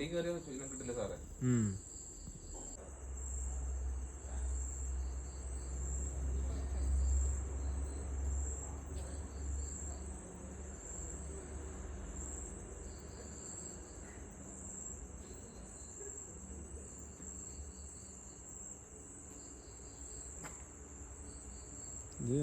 തൊടി കയറിയ ഫീലിംഗ് കിട്ടില്ല സാറേ ഉം. ഇത്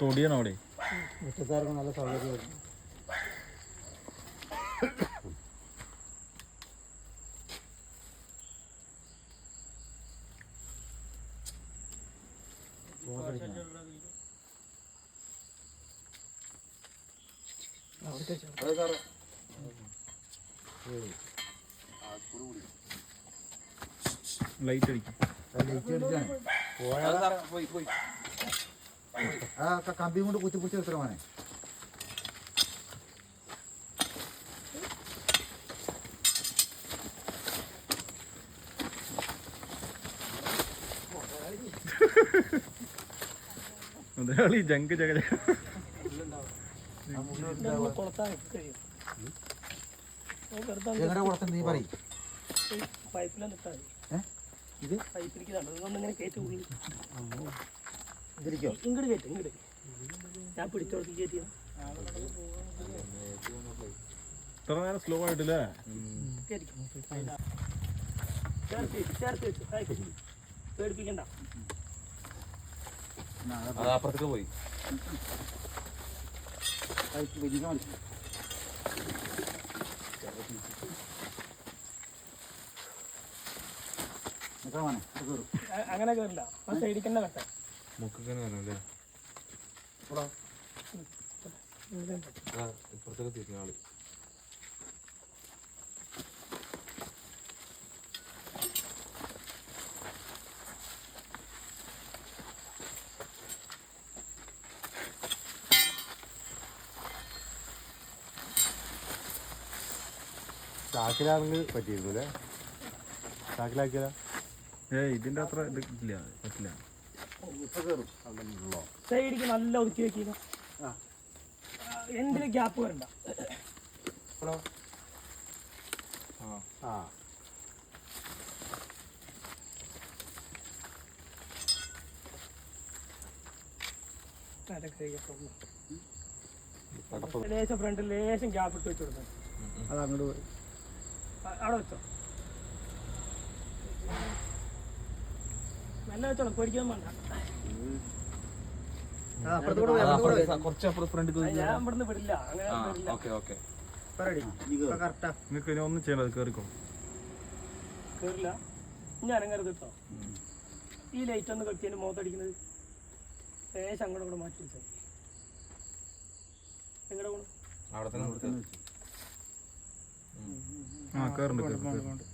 തൊടിയാണോ അവിടെ മുറ്റത്താർക്ക് നല്ല സൗകര്യമായിരുന്നു ലൈറ്റ് അടിക്കും. ആ ക- കമ്പി കൊണ്ട് കുത്തി കുത്തി എത്ര മോനെ മുതലാളി ജങ്ക് ജഗ. എങ്ങനെ കൊടുത്ത നീ പറയും ഏ? ഇത് ഇതിരിക്കോ? ഇങ്ങോട്ട് കയറ്റി ഇങ്ങോട്ട് ഞാൻ പിടിച്ചോടത്ത് കയറ്റി. ഇത്ര നേരം സ്ലോ ആയിട്ടില്ലേ. പേടിപ്പിക്കണ്ട. അപ്പുറത്തേക്ക് പോയി. വലിയ മതി നിൽക്കാം മോനെ ഇത് കയറും അ- അങ്ങനെ കയറില്ല ആ സൈഡിൽ തന്നെ വെട്ടാം മുക്കിങ്ങനെ വരണല്ലേ ആ ഇപ്പുറത്തേക്ക് തിരിഞ്ഞ ആൾ ചാക്കിലാണെങ്കിൽ പറ്റിയിരുന്നു അല്ലേ ചാക്കിലാക്കിയാലോ? ഏ ഇതിന്റെ അത്ര ഇത് ഇല്ല പറ്റില്ല. സൈഡിക്ക് നല്ല ഒതുക്കി വെക്കുക എന്തിനും ഗ്യാപ്പ് വരണ്ട. ആ. അതൊക്കെ ചെയ്യപ്പെടുന്നു. ലേശം ഫ്രണ്ടിൽ ലേശം ഗ്യാപ്പ് ഇട്ട് വെച്ചു കൊടുക്കണം അത് അങ്ങോട്ട് പോയി. അവിടെ വെച്ചോ. നല്ല വെച്ചോളൂ. പേടിക്കാൻ വേണ്ട. കുറച്ച് അപ്പുറത്ത് ഫ്രണ്ട് ഞാൻ ഇവിടുന്ന് വിടില്ല. അങ്ങനെ വിടില്ല. Okay okay. കറക്റ്റാ നിങ്ങൾക്ക് ഇനി ഒന്നും ചെയ്യണ്ട കയറിക്കോ കേറില്ല. ഞാൻ അങ്ങനെ കിട്ടോ. ഈ ലൈറ്റ് ഒന്ന് കെട്ടിയതിന് മുഖത്തടിക്കുന്നത് ലേശം അങ്ങോട്ട് കൂടെ മാറ്റി വെച്ചാൽ എങ്ങടെ പോണു? അവിടെ തന്നെ ആ കയറുണ്ട് കയറുണ്ട്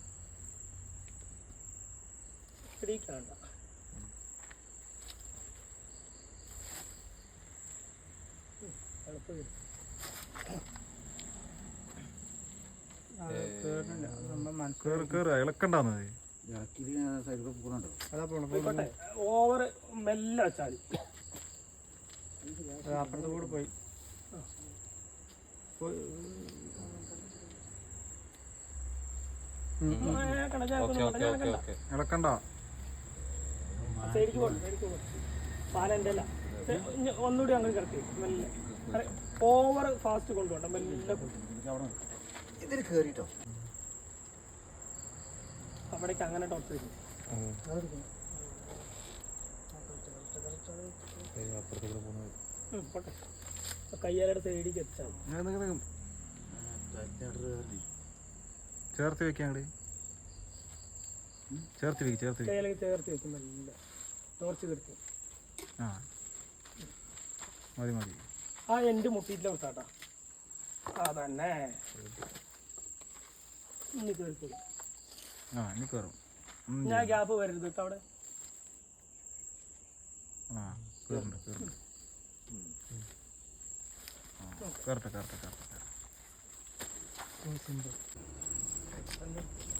ഓവർ മെല്ലെ വെച്ചാൽ മതി. അപ്പുറത്ത് കൂടെ പോയി. ഇളക്കണ്ട സൈഡിക്ക് പോകണം സൈഡിക്ക് പോകണം പാലന്റെ അല്ല. സെ- ഇഞ്ഞ് ഒന്നുകൂടി അങ്ങനെ കിടത്തി മെല്ലെ. ഓവർ ഫാസ്റ്റ് കൊണ്ടുപോകണ്ട മെല്ലെ ഇതിൽ കയറിട്ടോ അവിടേക്ക് അങ്ങനെ പോട്ടെ. കയ്യാലയുടെ സൈഡിലേക്ക് വെക്കാം ചേർത്ത് വെക്കാണ്ട് ചേർത്ത് വെക്ക് ചേർത്ത് വെക്ക്. കയ്യിലേക്ക് ചേർത്ത് വെക്കും മെല്ലെ. ടോർച്ച് കിടത്തി ആ. മതി മതി. ആ എന്റെ മുട്ടിയിട്ടില്ല വിട്ടാട്ടാ ആ തന്നെ ഇനി കേൾക്കും ആ ഇനി കയറും ഞാൻ ഗ്യാപ്പ് വരരുത് കേട്ടോ അവിടെ. ആ കയറുന്നുണ്ട് കയറുന്നുണ്ട് കയറട്ടെ കയറട്ടെ കയറട്ടെ കയറട്ടെ